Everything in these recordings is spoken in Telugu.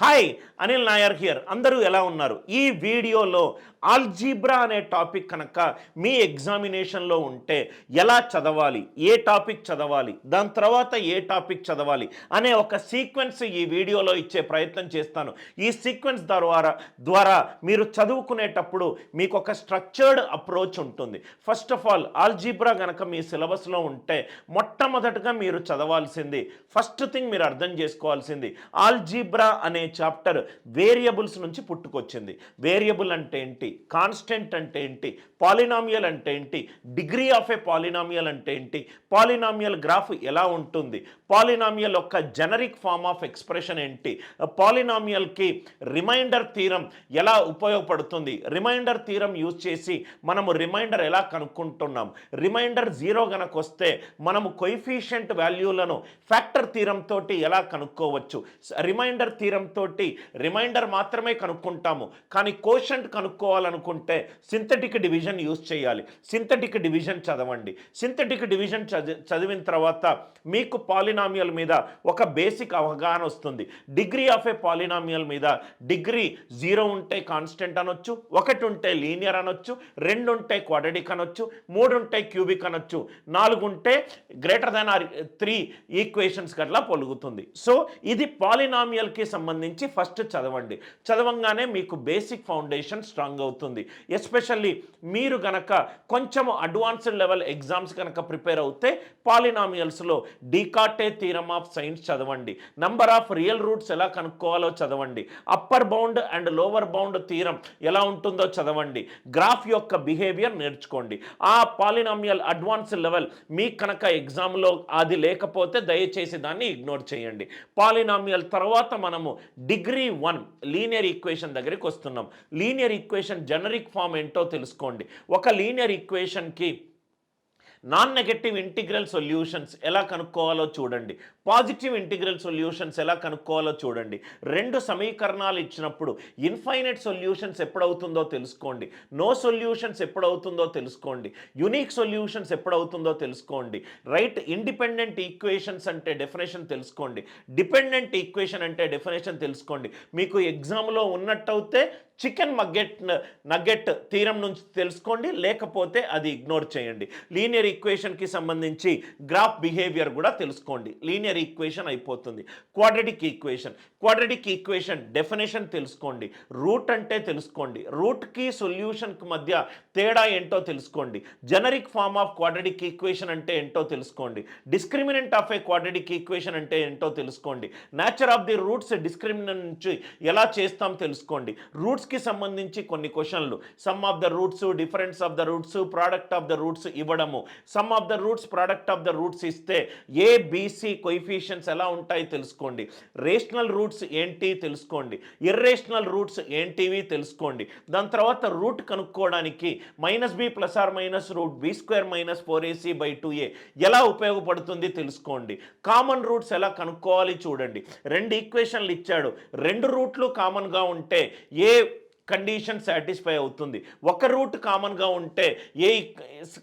హాయ్ అనిల్ నాయర్ హియర్ అందరూ ఎలా ఉన్నారు? ఈ వీడియోలో ఆల్జీబ్రా అనే టాపిక్ కనుక మీ ఎగ్జామినేషన్లో ఉంటే ఎలా చదవాలి? ఏ టాపిక్ చదవాలి? దాని తర్వాత ఏ టాపిక్ చదవాలి? అనే ఒక సీక్వెన్స్ ఈ వీడియోలో ఇచ్చే ప్రయత్నం చేస్తాను. ఈ సీక్వెన్స్ ద్వారా ద్వారా మీరు చదువుకునేటప్పుడు మీకు ఒక స్ట్రక్చర్డ్ అప్రోచ్ ఉంటుంది. ఫస్ట్ ఆఫ్ ఆల్ ఆల్జీబ్రా కనుక మీ సిలబస్లో ఉంటే మొట్టమొదటగా మీరు చదవాల్సింది ఫస్ట్ థింగ్ మీరు అర్థం చేసుకోవాల్సింది ఆల్జీబ్రా అనే చాప్టర్ వేరియబుల్స్ నుంచి పుట్టుకొచ్చింది. వేరియబుల్ అంటే ఏంటి? కాన్స్టెంట్ అంటే ఏంటి? పాలినామియల్ అంటే ఏంటి? డిగ్రీ ఆఫ్ ఏ పాలినామియల్ అంటే ఏంటి? పాలినామియల్ గ్రాఫ్ ఎలా ఉంటుంది? పాలినామియల్ యొక్క జనరిక్ ఫార్మ్ ఆఫ్ ఎక్స్ప్రెషన్ ఏంటి? పాలినామియల్కి రిమైండర్ థీరం ఎలా ఉపయోగపడుతుంది? రిమైండర్ థీరం యూజ్ చేసి మనము రిమైండర్ ఎలా కనుక్కుంటున్నాం? రిమైండర్ జీరో కనుక వస్తే మనము కొయిఫిషియంట్ వాల్యూలను ఫ్యాక్టర్ థీరం తోటి ఎలా కనుక్కోవచ్చు? రిమైండర్ థీరం తోటి రిమైండర్ మాత్రమే కనుక్కుంటాము. కానీ కోషంట్ కనుక్కోవాలనుకుంటే సింథటిక్ డివిజన్ యూస్ చేయాలి. సింథటిక్ డివిజన్ చదవండి. సింథటిక్ డివిజన్ చదివి చదివిన తర్వాత మీకు పాలినామియల్ మీద ఒక బేసిక్ అవగాహన వస్తుంది. డిగ్రీ ఆఫ్ ఏ పాలినామియల్ మీద డిగ్రీ జీరో ఉంటే కాన్స్టెంట్ అనొచ్చు ఒకటి ఉంటే లీనియర్ అనొచ్చు రెండు ఉంటే క్వాడ్రటిక్ అనొచ్చు మూడు ఉంటే క్యూబిక్ అనొచ్చు నాలుగు ఉంటే greater than or three equations గట్లా పొలుగుతుంది. సో ఇది పాలినామియల్కి సంబంధించి ఫస్ట్ చదవండి. చదవంగానే మీకు బేసిక్ ఫౌండేషన్ స్ట్రాంగ్ అవుతుంది. ఎస్పెషల్లీ మీరు గనక కొంచెం అడ్వాన్స్డ్ లెవెల్ ఎగ్జామ్స్ కనుక ప్రిపేర్ అవుతే పాలినామియల్స్లో డీకాటే థీరమ్ ఆఫ్ సైన్స్ చదవండి. నంబర్ ఆఫ్ రియల్ రూట్స్ ఎలా కనుక్కోవాలో చదవండి. Upper bound and lower bound theorem ఎలా ఉంటుందో చదవండి. గ్రాఫ్ యొక్క బిహేవియర్ నేర్చుకోండి. ఆ పాలినామియల్ అడ్వాన్స్ లెవెల్ మీ కనుక ఎగ్జామ్లో అది లేకపోతే దయచేసి దాన్ని ఇగ్నోర్ చేయండి. పాలినామియల్ తర్వాత మనము డిగ్రీ వన్ లీనియర్ ఈక్వేషన్ దగ్గరికి వస్తున్నాం. లీనియర్ ఈక్వేషన్ జనరిక్ ఫామ్ ఏంటో తెలుసుకోండి. ఒక లీనియర్ ఈక్వేషన్కి నాన్ నెగటివ్ ఇంటిగ్రల్ సొల్యూషన్స్ ఎలా కనుక్కోవాలో చూడండి. పాజిటివ్ ఇంటిగ్రల్ సొల్యూషన్స్ ఎలా కనుక్కోవాలో చూడండి. రెండు సమీకరణాలు ఇచ్చినప్పుడు ఇన్ఫైనైట్ సొల్యూషన్స్ ఎప్పుడవుతుందో తెలుసుకోండి. నో సొల్యూషన్స్ ఎప్పుడవుతుందో తెలుసుకోండి. యునీక్ సొల్యూషన్స్ ఎప్పుడవుతుందో తెలుసుకోండి. రైట్ ఇండిపెండెంట్ ఈక్వేషన్స్ అంటే డెఫినేషన్ తెలుసుకోండి. డిపెండెంట్ ఈక్వేషన్ అంటే డెఫినేషన్ తెలుసుకోండి. మీకు ఎగ్జామ్లో ఉన్నట్టయితే చికెన్ మగ్గెట్ నగ్గెట్ తీరం నుంచి తెలుసుకోండి. లేకపోతే అది ఇగ్నోర్ చేయండి. లీనియర్ ఈక్వేషన్కి సంబంధించి గ్రాఫ్ బిహేవియర్ కూడా తెలుసుకోండి. లీనియర్ ఈక్వేషన్ అయిపోతుంది. Quadratic equation quadratic equation definition తెలుసుకోండి. రూట్ అంటే తెలుసుకోండి. రూట్కి సొల్యూషన్కి మధ్య తేడా ఏంటో తెలుసుకోండి. Generic form of quadratic equation అంటే ఏంటో తెలుసుకోండి. Discriminant of a quadratic equation అంటే ఏంటో తెలుసుకోండి. Nature of the roots discriminant నుంచి ఎలా చేస్తాం తెలుసుకోండి. రూట్స్కి సంబంధించి కొన్ని క్వశ్చన్లు. Sum of the roots difference of the roots product of the roots ఇవ్వడము. Sum of the roots product of the roots ఇస్తే ఏ బీసీ కోఎఫిషియన్స్ ఎలా ఉంటాయి తెలుసుకోండి. రేషనల్ రూట్స్ ఏంటి తెలుసుకోండి. ఇర్రేషనల్ రూట్స్ ఏంటివి తెలుసుకోండి. దాని తర్వాత రూట్ కనుక్కోవడానికి minus B plus or minus root B square minus four AC by two A ఎలా ఉపయోగపడుతుంది తెలుసుకోండి. కామన్ రూట్స్ ఎలా కనుక్కోవాలి చూడండి. రెండు ఈక్వేషన్లు ఇచ్చాడు. రెండు రూట్లు కామన్గా ఉంటే ఏ కండిషన్ సాటిస్ఫై అవుతుంది. ఒక రూట్ కామన్గా ఉంటే ఏ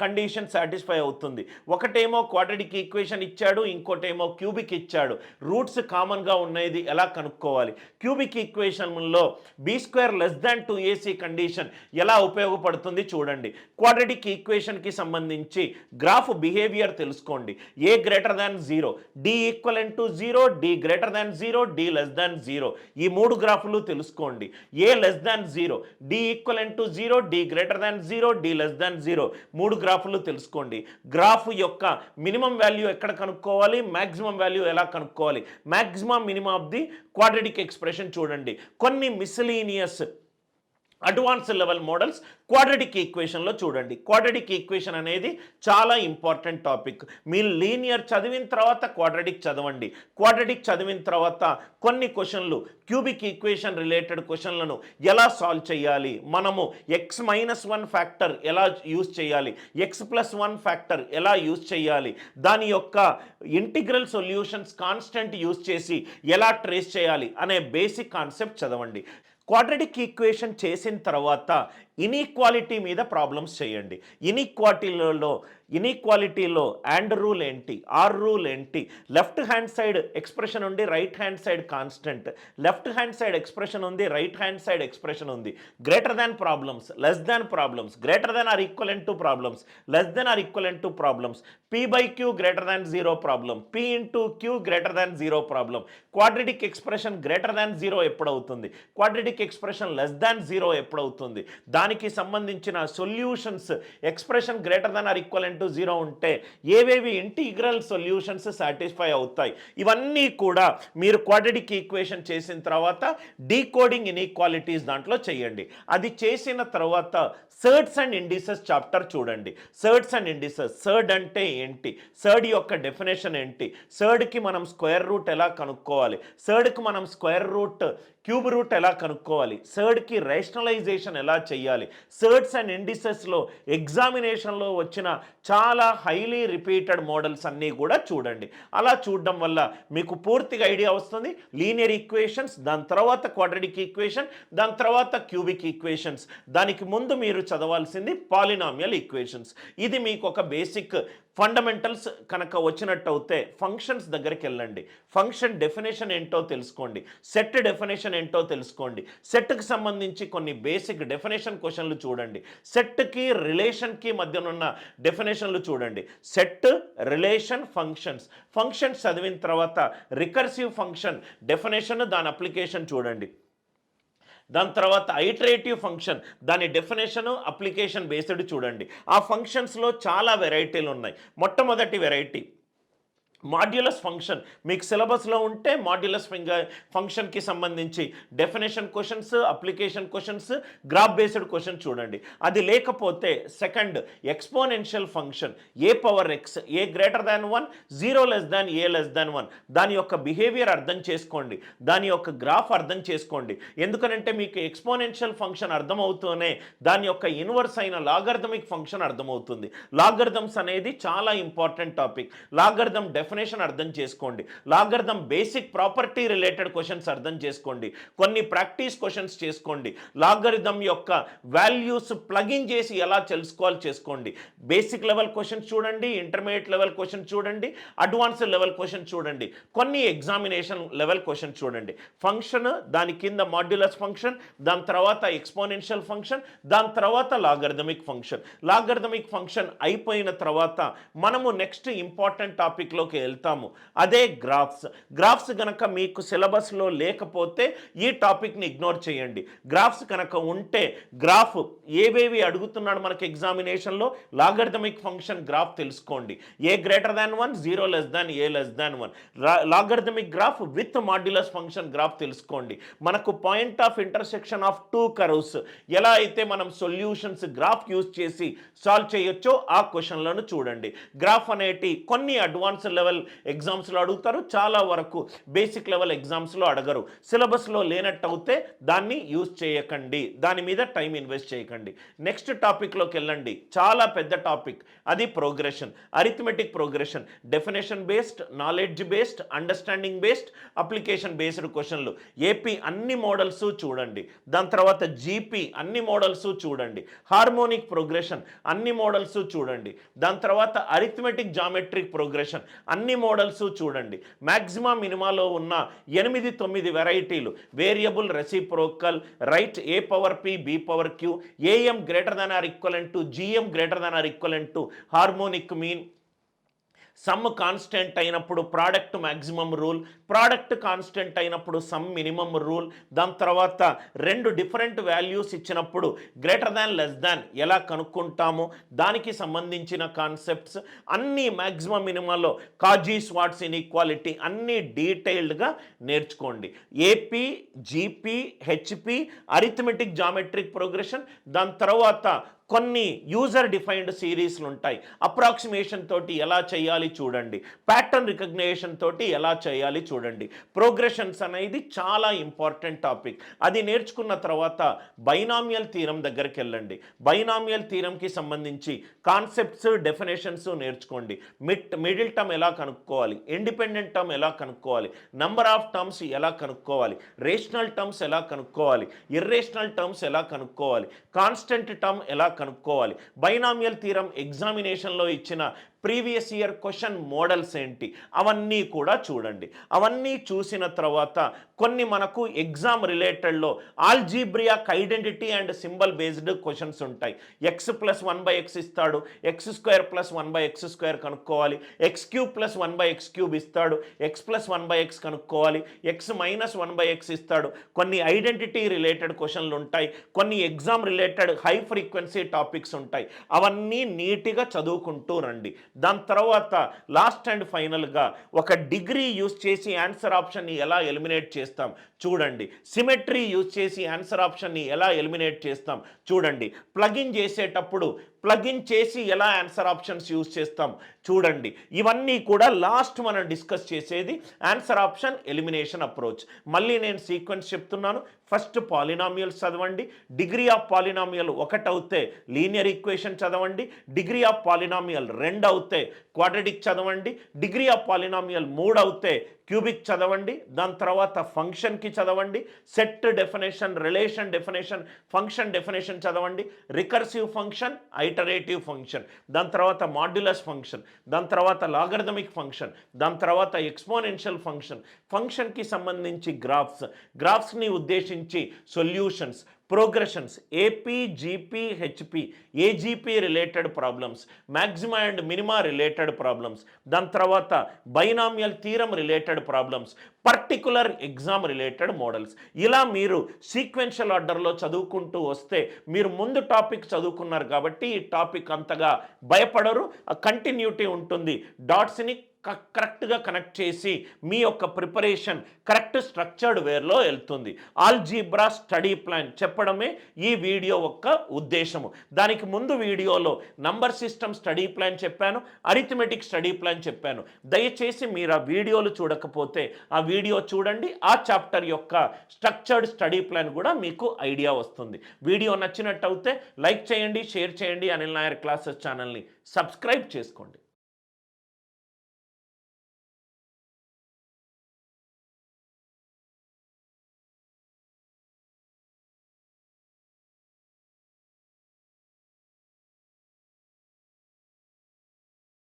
కండిషన్ సాటిస్ఫై అవుతుంది? ఒకటేమో క్వాడ్రటిక్ ఈక్వేషన్ ఇచ్చాడు ఇంకోటేమో క్యూబిక్ ఇచ్చాడు. రూట్స్ కామన్గా ఉన్నది ఎలా కనుక్కోవాలి? Cubic ఈక్వేషన్లో B square less than two AC condition ఎలా ఉపయోగపడుతుంది చూడండి. క్వాడ్రటిక్ ఈక్వేషన్కి సంబంధించి గ్రాఫ్ బిహేవియర్ తెలుసుకోండి. A greater than zero D equal to zero D greater than zero D less than zero ఈ మూడు గ్రాఫ్లు తెలుసుకోండి. A less than zero D equal to zero D greater than zero D less than zero మూడు గ్రాఫ్లు తెలుసుకోండి. గ్రాఫ్ యొక్క మినిమం వాల్యూ ఎక్కడ కనుక్కోవాలి? మ్యాక్సిమం వాల్యూ ఎలా కనుక్కోవాలి? Maximum minimum of the quadratic expression చూడండి. కొన్ని miscellaneous advance level models quadratic ఈక్వేషన్లో చూడండి. క్వాడ్రటిక్ ఈక్వేషన్ అనేది చాలా ఇంపార్టెంట్ టాపిక్ మీరు లీనియర్ చదివిన తర్వాత క్వాడ్రటిక్ చదవండి. క్వాడ్రటిక్ చదివిన తర్వాత కొన్ని క్వశ్చన్లు క్యూబిక్ ఈక్వేషన్ రిలేటెడ్ క్వశ్చన్లను ఎలా సాల్వ్ చేయాలి? మనము ఎక్స్ మైనస్ వన్ ఫ్యాక్టర్ ఎలా యూజ్ చేయాలి? ఎక్స్ ప్లస్ వన్ ఫ్యాక్టర్ ఎలా యూజ్ చేయాలి? దాని యొక్క ఇంటిగ్రల్ సొల్యూషన్స్ కాన్స్టెంట్ యూజ్ చేసి ఎలా ట్రేస్ చేయాలి? అనే బేసిక్ కాన్సెప్ట్ చదవండి. క్వాడ్రటిక్ ఈక్వేషన్ చేసిన తర్వాత ఇనీక్వాలిటీ మీద ప్రాబ్లమ్స్ చేయండి. ఇనీక్వాలిటీలలో ఇనీక్వాలిటీలో అండ్ రూల్ ఏంటి? ఆర్ రూల్ ఏంటి? లెఫ్ట్ హ్యాండ్ సైడ్ ఎక్స్ప్రెషన్ ఉంది right hand side constant left hand side expression ఉంది రైట్ హ్యాండ్ సైడ్ ఎక్స్ప్రెషన్ ఉంది. Greater than problems less than problems greater than or equivalent to problems less than or equivalent to problems P by Q greater than zero problem P into Q greater than zero problem quadratic expression greater than zero ఎప్పుడవుతుంది? Quadratic expression less than zero ఎప్పుడవుతుంది? దాని దానికి సంబంధించిన solutions expression greater than or equivalent to zero ఉంటే ఏవేవి ఇంటిగ్రల్ సొల్యూషన్స్ సాటిస్ఫై అవుతాయి? ఇవన్నీ కూడా మీరు క్వాడ్రటిక్ ఈక్వేషన్ చేసిన తర్వాత డీకోడింగ్ ఇన్ఈక్వాలిటీస్ దాంట్లో చేయండి. అది చేసిన తర్వాత సర్డ్స్ అండ్ ఇండిసెస్ చాప్టర్ చూడండి. సర్డ్స్ అండ్ ఇండిసెస్ సర్డ్ అంటే ఏంటి? సర్డ్ యొక్క డెఫినేషన్ ఏంటి? సర్డ్కి మనం స్క్వేర్ రూట్ ఎలా కనుక్కోవాలి? సర్డ్కి మనం స్క్వేర్ రూట్ క్యూబ్ రూట్ ఎలా కనుక్కోవాలి? సర్డ్కి రేషనలైజేషన్ ఎలా చేయాలి? సర్డ్స్ అండ్ ఇండిసెస్లో ఎగ్జామినేషన్లో వచ్చిన చాలా హైలీ రిపీటెడ్ మోడల్స్ అన్నీ కూడా చూడండి. అలా చూడడం వల్ల మీకు పూర్తిగా ఐడియా వస్తుంది. లీనియర్ ఈక్వేషన్స్ దాని తర్వాత క్వాడ్రటిక్ ఈక్వేషన్ దాని తర్వాత క్యూబిక్ ఈక్వేషన్స్ దానికి ముందు మీరు చదవాల్సింది పాలినామియల్ ఈక్వేషన్స్ ఇది మీకు ఒక బేసిక్ ఫండమెంటల్స్ కనుక వచ్చినట్టు అవుతే ఫంక్షన్స్ దగ్గరికి వెళ్ళండి. ఫంక్షన్ డెఫినేషన్ ఏంటో తెలుసుకోండి. సెట్ డెఫినేషన్ ఏంటో తెలుసుకోండి. సెట్కి సంబంధించి కొన్ని బేసిక్ డెఫినేషన్ క్వశ్చన్లు చూడండి. సెట్కి రిలేషన్కి మధ్యనున్న డెఫినేషన్లు చూడండి. Set relation functions. ఫంక్షన్స్ చదివిన తర్వాత రికర్సివ్ ఫంక్షన్ డెఫినేషన్ దాని అప్లికేషన్ చూడండి. దాని తర్వాత ఐటరేటివ్ ఫంక్షన్ దాని డెఫినేషను అప్లికేషన్ బేస్డ్ చూడండి. ఆ ఫంక్షన్స్లో చాలా వెరైటీలు ఉన్నాయి మొట్టమొదటి వెరైటీ మాడ్యులస్ ఫంక్షన్. మీకు సిలబస్లో ఉంటే మాడ్యులస్ ఫంక్షన్కి సంబంధించి definition questions application questions graph based question చూడండి. అది లేకపోతే second exponential function A power X A greater than one zero less than A less than one. దాని యొక్క బిహేవియర్ అర్థం చేసుకోండి. దాని యొక్క గ్రాఫ్ అర్థం చేసుకోండి. ఎందుకనంటే మీకు ఎక్స్పోనెన్షియల్ ఫంక్షన్ అర్థమవుతూనే దాని యొక్క ఇన్వర్స్ అయిన లాగర్థమిక్ ఫంక్షన్ అర్థమవుతుంది. లాగర్థమ్స్ అనేది చాలా ఇంపార్టెంట్ టాపిక్. లాగర్థం డెఫినేషన్ అర్థం చేసుకోండి. Logarithm basic property related questions అర్థం చేసుకోండి. కొన్ని ప్రాక్టీస్ క్వశ్చన్స్ చేసుకోండి. లాగరిథం యొక్క వాల్యూస్ ప్లగిన్ చేసి ఎలా తెలుసుకోవాలి చేసుకోండి. బేసిక్ లెవెల్ క్వశ్చన్స్ చూడండి ఇంటర్మీడియట్ లెవెల్ క్వశ్చన్ చూడండి అడ్వాన్స్డ్ లెవెల్ క్వశ్చన్ చూడండి. కొన్ని ఎగ్జామినేషన్ లెవెల్ క్వశ్చన్ చూడండి. ఫంక్షన్ దాని కింద మాడ్యులస్ ఫంక్షన్ దాని తర్వాత ఎక్స్పోనెన్షియల్ ఫంక్షన్ దాని తర్వాత లాగర్థమిక్ ఫంక్షన్ లాగర్థమిక్ ఫంక్షన్ అయిపోయిన తర్వాత మనము నెక్స్ట్ ఇంపార్టెంట్ టాపిక్లోకి వెళ్తాము. అదే గ్రాఫ్స్. గ్రాఫ్స్ కనుక మీకు సిలబస్లో లేకపోతే ఈ టాపిక్ని ఇగ్నోర్ చేయండి. గ్రాఫ్స్ కనుక ఉంటే గ్రాఫ్ ఏవేవి అడుగుతున్నాడు మనకి ఎగ్జామినేషన్లో లాగర్థమిక్ ఫంక్షన్ గ్రాఫ్ తెలుసుకోండి. A greater than one zero less than A less than one. Logarithmic graph with modulus function graph తెలుసుకోండి. మనకు point of intersection of two curves. ఎలా అయితే మనం సొల్యూషన్స్ గ్రాఫ్ యూజ్ చేసి సాల్వ్ చేయొచ్చో ఆ క్వశ్చన్లను చూడండి. గ్రాఫ్ అనేటి కొన్ని అడ్వాన్స్ లెవెల్ ఎగ్జామ్స్లో అడుగుతారు చాలా వరకు బేసిక్ లెవెల్ ఎగ్జామ్స్లో అడగరు. సిలబస్లో లేనట్టు అవుతే దాన్ని యూజ్ చేయకండి. దాని మీద టైం ఇన్వెస్ట్ చేయకండి. నెక్స్ట్ టాపిక్లోకి వెళ్ళండి. చాలా పెద్ద టాపిక్. అది progression. Arithmetic progression. Definition based knowledge based understanding based application based క్వశ్చన్లు. ఏపీ అన్ని మోడల్స్ చూడండి. దాని తర్వాత జీపీ అన్ని మోడల్స్ చూడండి. హార్మోనిక్ ప్రోగ్రెషన్ అన్ని మోడల్స్ చూడండి. దాని తర్వాత అరిథమెటిక్ జామెట్రిక్ ప్రోగ్రెషన్ అన్ని మోడల్స్ చూడండి. మ్యాక్సిమం మినిమాలో ఉన్న ఎనిమిది తొమ్మిది వెరైటీలు. Variable reciprocal right A power P B power Q AM greater than or equal to GM greater than or equal to harmonic mean sum constant అయినప్పుడు product maximum rule product constant అయినప్పుడు సమ్ మినిమం రూల్ దాని తర్వాత రెండు డిఫరెంట్ వాల్యూస్ ఇచ్చినప్పుడు గ్రేటర్ దాన్ లెస్ దాన్ ఎలా కనుక్కుంటామో? దానికి సంబంధించిన కాన్సెప్ట్స్ అన్ని మ్యాక్సిమం మినిమంలో కాజీ స్వాట్స్ ఇన్ఈక్వాలిటీ అన్నీ డీటెయిల్డ్గా నేర్చుకోండి. AP GP HP arithmetic geometric progression దాని తర్వాత కొన్ని యూజర్ డిఫైన్డ్ సిరీస్లు ఉంటాయి. అప్రాక్సిమేషన్ తోటి ఎలా చేయాలి చూడండి. ప్యాటర్న్ రికగ్నేషన్ తోటి ఎలా చేయాలి చూడండి. ప్రోగ్రెషన్స్ అనేది చాలా ఇంపార్టెంట్ టాపిక్ అది నేర్చుకున్న తర్వాత బైనామియల్ తీరం దగ్గరికి వెళ్ళండి. బైనామియల్ తీరంకి సంబంధించి కాన్సెప్ట్స్ డెఫినేషన్స్ నేర్చుకోండి. మిడ్ మిడిల్ టర్మ్ ఎలా కనుక్కోవాలి? ఇండిపెండెంట్ టర్మ్ ఎలా కనుక్కోవాలి? నంబర్ ఆఫ్ టర్మ్స్ ఎలా కనుక్కోవాలి? రేషనల్ టర్మ్స్ ఎలా కనుక్కోవాలి? ఇర్రేషనల్ టర్మ్స్ ఎలా కనుక్కోవాలి? కాన్స్టెంట్ టర్మ్ ఎలా కనుక్కోవాలి. బైనామియల్ తీరం ఎగ్జామినేషన్లో ఇచ్చిన ప్రీవియస్ ఇయర్ క్వశ్చన్ మోడల్స్ ఏంటి? అవన్నీ కూడా చూడండి. అవన్నీ చూసిన తర్వాత కొన్ని మనకు exam రిలేటెడ్లో algebraic identity and symbol based questions ఉంటాయి. X plus one by X ఇస్తాడు. X square plus one by X square కనుక్కోవాలి. X cube plus one by X cube ఇస్తాడు. X plus one by X కనుక్కోవాలి. X minus one by X ఇస్తాడు. కొన్ని ఐడెంటిటీ రిలేటెడ్ క్వశ్చన్లు ఉంటాయి. కొన్ని exam related high frequency topics ఉంటాయి. అవన్నీ నీట్గా చదువుకుంటూ రండి. దాని తర్వాత లాస్ట్ అండ్ ఫైనల్గా ఒక డిగ్రీ యూస్ చేసి ఆన్సర్ ఆప్షన్ని ఎలా ఎలిమినేట్ చేస్తాం? చూడండి. సిమెట్రీ యూజ్ చేసి ఆన్సర్ ఆప్షన్ని ఎలా ఎలిమినేట్ చేస్తాం? చూడండి. ప్లగిన్ చేసేటప్పుడు ప్లగిన్ చేసి ఎలా ఆన్సర్ ఆప్షన్స్ యూజ్ చేస్తాం? చూడండి. ఇవన్నీ కూడా లాస్ట్ మనం డిస్కస్ చేసేది ఆన్సర్ ఆప్షన్ ఎలిమినేషన్ అప్రోచ్ మళ్ళీ నేను సీక్వెన్స్ చెప్తున్నాను. ఫస్ట్ పాలినామియల్స్ చదవండి. డిగ్రీ ఆఫ్ పాలినామియల్ ఒకటి అవుతే లీనియర్ ఈక్వేషన్ చదవండి. డిగ్రీ ఆఫ్ పాలినామియల్ రెండు అవుతే క్వాడ్రటిక్ చదవండి. డిగ్రీ ఆఫ్ పాలినామియల్ మూడు అవుతే క్యూబిక్ చదవండి. దాని తర్వాత ఫంక్షన్కి చదవండి. Set definition relation definition function definition చదవండి. Recursive function iterative function. దాని తర్వాత మాడ్యులస్ ఫంక్షన్. దాని తర్వాత లాగర్థమిక్ ఫంక్షన్. దాని తర్వాత ఎక్స్పోనెన్షియల్ ఫంక్షన్. ఫంక్షన్కి సంబంధించి గ్రాఫ్స్. గ్రాఫ్స్ని ఉద్దేశించి solutions progressions AP GP HP AGP related problems maxima and minima related problems దాని తర్వాత binomial theorem related problems particular exam related models ఇలా మీరు సీక్వెన్షియల్ ఆర్డర్లో చదువుకుంటూ వస్తే మీరు ముందు టాపిక్ చదువుకున్నారు కాబట్టి ఈ టాపిక్ అంతగా భయపడరు కంటిన్యూటీ ఉంటుంది. డాట్స్ని కరెక్ట్గా కనెక్ట్ చేసి మీ యొక్క ప్రిపరేషన్ కరెక్ట్ స్ట్రక్చర్డ్ వేర్లో వెళ్తుంది. ఆల్జీబ్రా స్టడీ ప్లాన్ చెప్పడమే ఈ వీడియో యొక్క ఉద్దేశము. దానికి ముందు వీడియోలో నంబర్ సిస్టమ్ స్టడీ ప్లాన్ చెప్పాను అరిథమెటిక్ స్టడీ ప్లాన్ చెప్పాను. దయచేసి మీరు ఆ వీడియోలు చూడకపోతే ఆ వీడియో చూడండి ఆ చాప్టర్ యొక్క స్ట్రక్చర్డ్ స్టడీ ప్లాన్ కూడా మీకు ఐడియా వస్తుంది. వీడియో నచ్చినట్టయితే లైక్ చేయండి షేర్ చేయండి అనిల్ నాయర్ క్లాసెస్ ఛానల్ని సబ్స్క్రైబ్ చేసుకోండి.